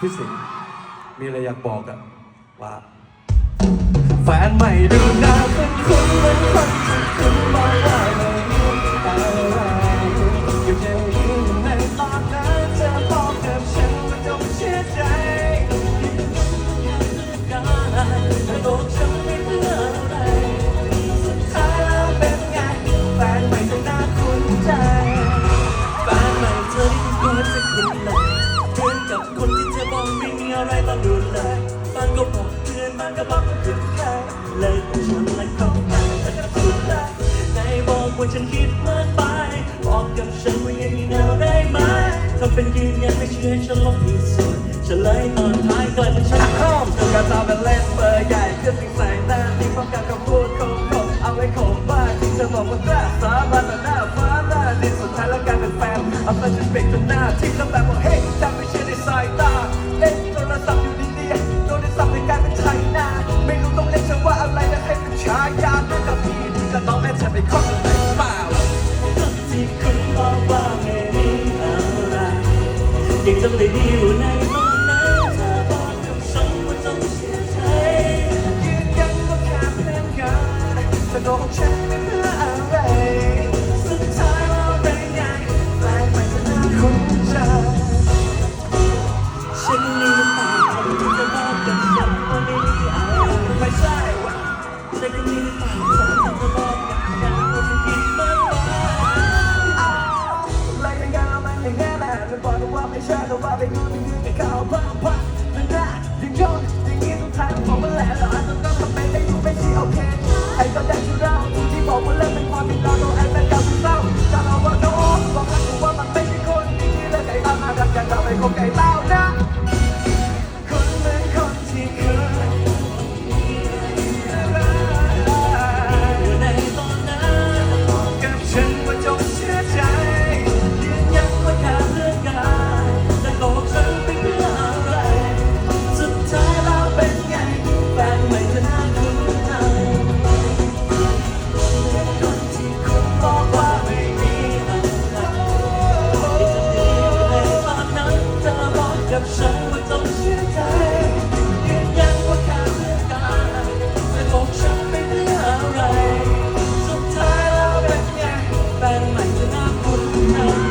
พี่สิงมีอะไรอยากบอกอะว่า แฟนใหม่ดูน้าเป็นคุเหมืนคนคุณบอว่า ไม่ต้องดูเลยบางก็บอกเพื่อนบางก็บอกว่าคือใครเลยต้องชนและเข้าไปแต่ก็สุดท้ายในบอกว่าฉันคิดมากไปบอกกับฉันว่ายังมีแนวได้ไหมทำเป็นยืนยันไม่เชื่อฉันลองพิสูจน์เลยตอนท้ายกลายเป็นฉันห้องกระตาเป็นเล่นเบอร์ใหญ่เพื่อสิ่งใส่หน้าที่ป้องกันคำพูดของผมเอาไว้ข่มบ้านที่เธอบอกว่าแซ่บสาบานต่อหน้าฟ้าหน้าดินสุดท้ายแล้วกลายเป็นแฟนเอาแต่ฉันเบรกจนหน้าทิ่แล้วแบบว่าเฮ้ยจำไม่เชื่อในสายตา จำได้ดีอยู่ในห้องนั้นเธอบอกกับฉันว่าต้องเชื่อใจยืนยันว่าแค่เพื่อนกันแต่โดนฉันไม่เพื่ออะไราวแล้วยังไงเรามั กับฉันมัยืนยันว่าการเลือกตาจะบอกฉันไม่เพื่อะไร สุดท้าแล้วเป็นไงแฟนใหม่จะน่าคุ้น